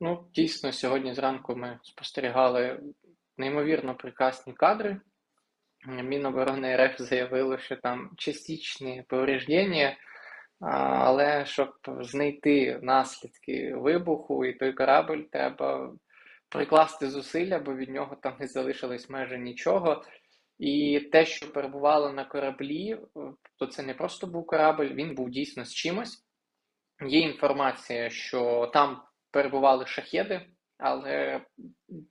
Ну, дійсно, сьогодні зранку ми спостерігали неймовірно прекрасні кадри. Міноборони РФ заявило, що там частичні повреждення, але щоб знайти наслідки вибуху і той корабль, треба прикласти зусилля, бо від нього там не залишилось майже нічого. І те, що перебувало на кораблі, то це не просто був корабль, він був дійсно з чимось. Є інформація, що там перебували шахеди, але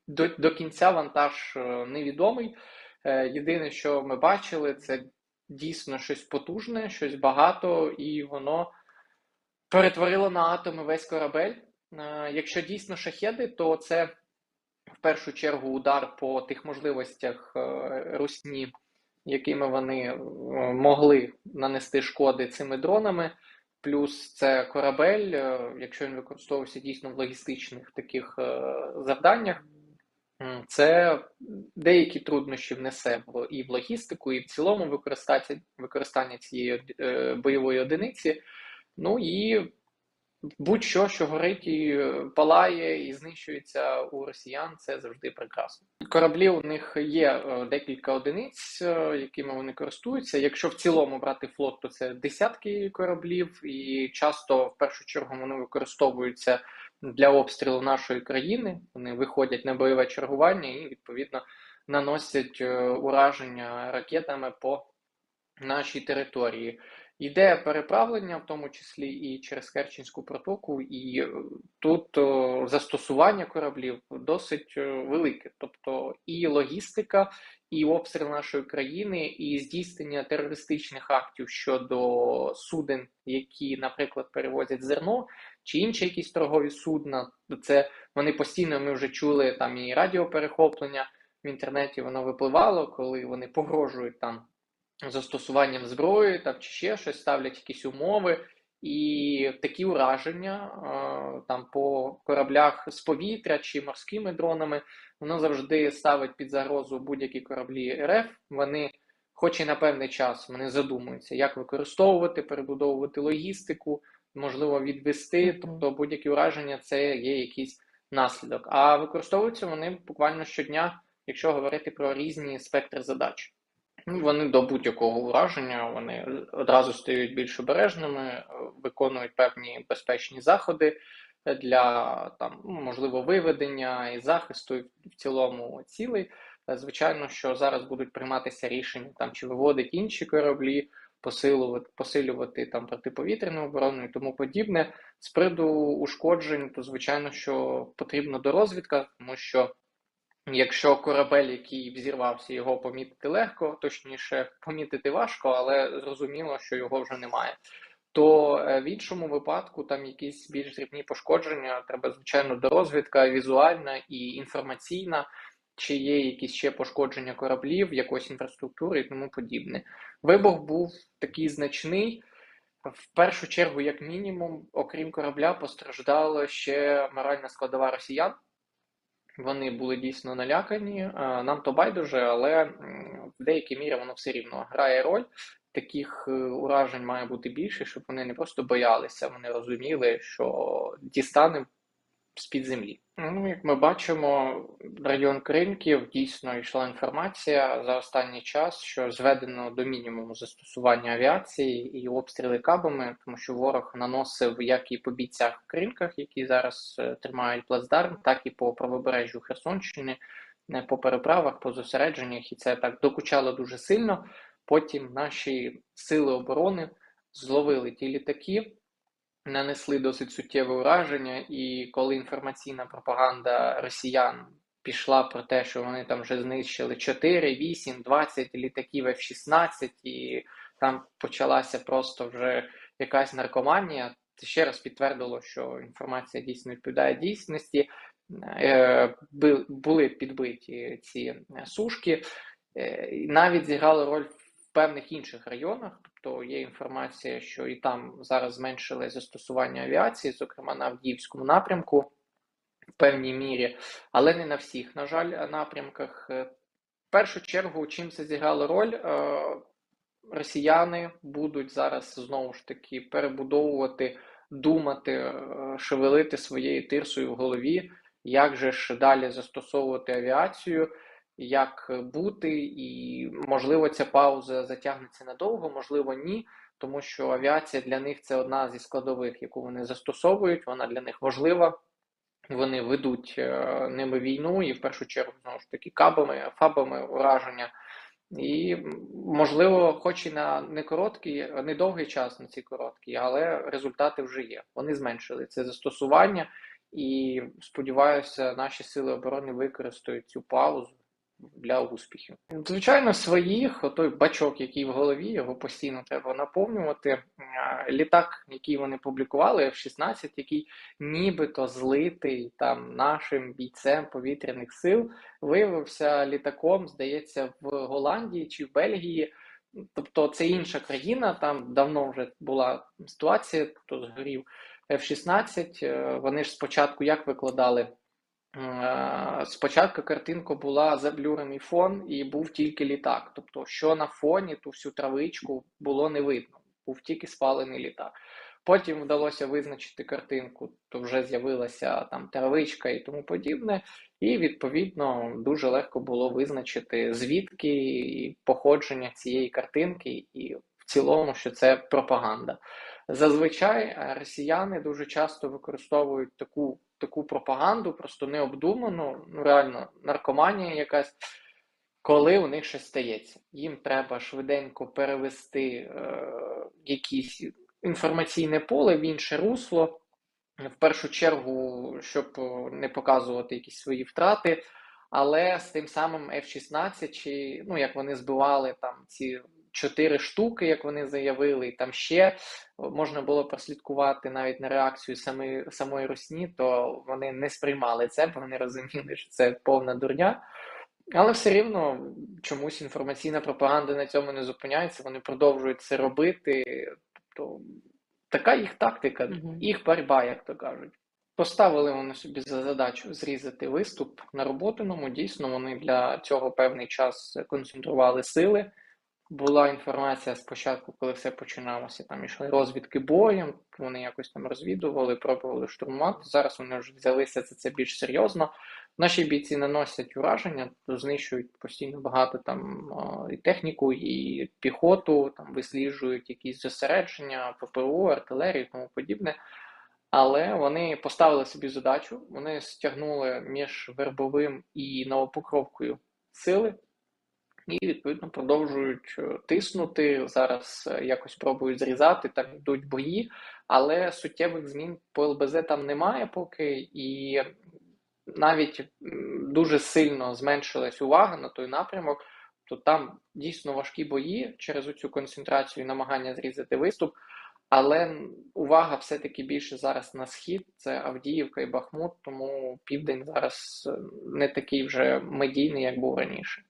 до, до кінця вантаж е, невідомий. Е, єдине, що ми бачили, це дійсно щось потужне, щось багато, і воно перетворило на атоми весь корабель. Е, якщо дійсно шахеди, то це в першу чергу удар по тих можливостях русні, якими вони могли нанести шкоди цими дронами. Плюс це корабель, е, якщо він використовувався дійсно в логістичних таких е, завданнях, це деякі труднощі внесе і в логістику, і в цілому використання використання цієї е, бойової одиниці. Ну і будь-що, що горить і палає, і знищується у росіян, це завжди прекрасно. Кораблі у них є е, декілька одиниць, е, якими вони користуються. Якщо в цілому брати флот, то це десятки кораблів, і часто в першу чергу вони використовуються для обстрілу нашої країни. Вони виходять на бойове чергування і відповідно наносять е, ураження ракетами по нашій території. Йде переправлення, в тому числі і через Керченську протоку, і е, тут о, застосування кораблів досить е, велике. Тобто і логістика, і обстріл нашої країни, і здійснення терористичних актів щодо суден, які, наприклад, перевозять зерно, чи інші якісь торгові судна. Це вони постійно ми вже чули там і радіоперехоплення в інтернеті. Воно випливало, коли вони погрожують там застосуванням зброї там, чи ще щось, ставлять якісь умови. І такі ураження там по кораблях з повітря чи морськими дронами, воно завжди ставить під загрозу будь-які кораблі РФ. Вони, хоч і на певний час, вони задумуються, як використовувати, перебудовувати логістику, можливо, відвести. Тобто будь-які ураження це є якийсь наслідок. А використовуються вони буквально щодня, якщо говорити про різні спектри задач. Ну, вони до будь-якого ураження вони одразу стають більш обережними, виконують певні безпечні заходи для там, ну, можливо, виведення і захисту в цілому цілей. Звичайно, що зараз будуть прийматися рішення там чи виводить інші кораблі, посилювати посилювати там протиповітряну оборону і тому подібне. З приводу ушкоджень, то звичайно, що потрібна дорозвідка, тому що. Якщо корабель, який взірвався, його помітити легко, точніше помітити важко, але зрозуміло, що його вже немає. То е, в іншому випадку там якісь більш дрібні пошкодження, треба, звичайно, дорозвідка візуальна і інформаційна, чи є якісь ще пошкодження кораблів, якоїсь інфраструктури і тому подібне. Вибух був такий значний. В першу чергу, як мінімум, окрім корабля, постраждала ще моральна складова росіян. Вони були дійсно налякані. Нам то байдуже, але в деякій мірі воно все рівно грає роль. Таких е, уражень має бути більше, щоб вони не просто боялися, вони розуміли, що дістане з-під землі. Ну, Як ми бачимо, район Кринків дійсно йшла інформація за останній час, що зведено до мінімуму застосування авіації і обстріли кабами, тому що ворог наносив як і по бійцях в Кринках, які зараз е, тримають плацдарм, так і по правобережжю Херсонщини, не по переправах, по зосередженнях, і це так докучало дуже сильно. Потім наші сили оборони зловили ті літаки нанесли досить суттєве ураження, і коли інформаційна пропаганда росіян пішла про те, що вони там вже знищили 4, 8, 20 літаків F-16, і там почалася просто вже якась наркоманія, це ще раз підтвердило, що інформація дійсно відповідає дійсності. Е, були підбиті ці е, сушки, е, навіть зіграли роль певних інших районах то є інформація, що і там зараз зменшили застосування авіації, зокрема на Авдіївському напрямку в певній мірі, але не на всіх, на жаль, напрямках. Е, в першу чергу, чим це зіграло роль, е, росіяни будуть зараз знову ж таки перебудовувати думати, е, шевелити своєю тирсою в голові, як же ж далі застосовувати авіацію, як бути, і можливо ця пауза затягнеться надовго, можливо, ні. Тому що авіація для них це одна зі складових, яку вони застосовують. Вона для них важлива. Вони ведуть е, ними війну і в першу чергу знову ж таки кабами, фабами ураження. І можливо, хоч і на не короткий, не довгий час на ці короткі, але результати вже є. Вони зменшили це застосування, і сподіваюся, наші сили оборони використають цю паузу для успіхів. Звичайно, своїх, той бачок, який в голові, його постійно треба наповнювати. Літак, який вони публікували, F-16, який нібито злитий там нашим бійцем повітряних сил, виявився літаком, здається, в Голландії чи в Бельгії. Тобто це інша країна, там давно вже була ситуація, хто згорів F-16. Вони ж спочатку як викладали Е, спочатку картинка була заблюрений фон і був тільки літак. Тобто, що на фоні, ту всю травичку було не видно, був тільки спалений літак. Потім вдалося визначити картинку, то вже з'явилася там травичка і тому подібне, і відповідно дуже легко було визначити звідки і походження цієї картинки, і в цілому, що це пропаганда. Зазвичай росіяни дуже часто використовують таку таку пропаганду, просто необдуману, ну реально наркоманія якась, коли у них щось стається. Їм треба швиденько перевести е, якісь інформаційне поле в інше русло. В першу чергу, щоб не показувати якісь свої втрати, але з тим самим F-16, чи ну як вони збивали там ці чотири штуки, як вони заявили, і там ще можна було прослідкувати навіть на реакцію самої самої Русні, то вони не сприймали це, бо вони розуміли, що це повна дурня. Але все рівно чомусь інформаційна пропаганда на цьому не зупиняється, вони продовжують це робити. Тобто така їх тактика, їх боротьба, як то кажуть. Поставили вони собі за задачу зрізати виступ на роботиному. Дійсно, вони для цього певний час концентрували сили. Була інформація спочатку, коли все починалося. Там ішли розвідки боєм, вони якось там розвідували, пробували штурмувати. Зараз вони вже взялися за це більш серйозно. Наші бійці наносять ураження, знищують постійно багато там і техніку, і піхоту, там висліджують якісь зосередження, ППО, артилерію і тому подібне. Але вони поставили собі задачу, вони стягнули між вербовим і новопокровкою сили і відповідно продовжують е, тиснути. Зараз е, якось пробують зрізати, там йдуть бої, але суттєвих змін по ЛБЗ там немає поки, і навіть дуже сильно зменшилась увага на той напрямок. То там дійсно важкі бої через цю концентрацію і намагання зрізати виступ. Але увага все-таки більше зараз на схід, це Авдіївка і Бахмут, тому південь зараз е, не такий вже медійний, як був раніше.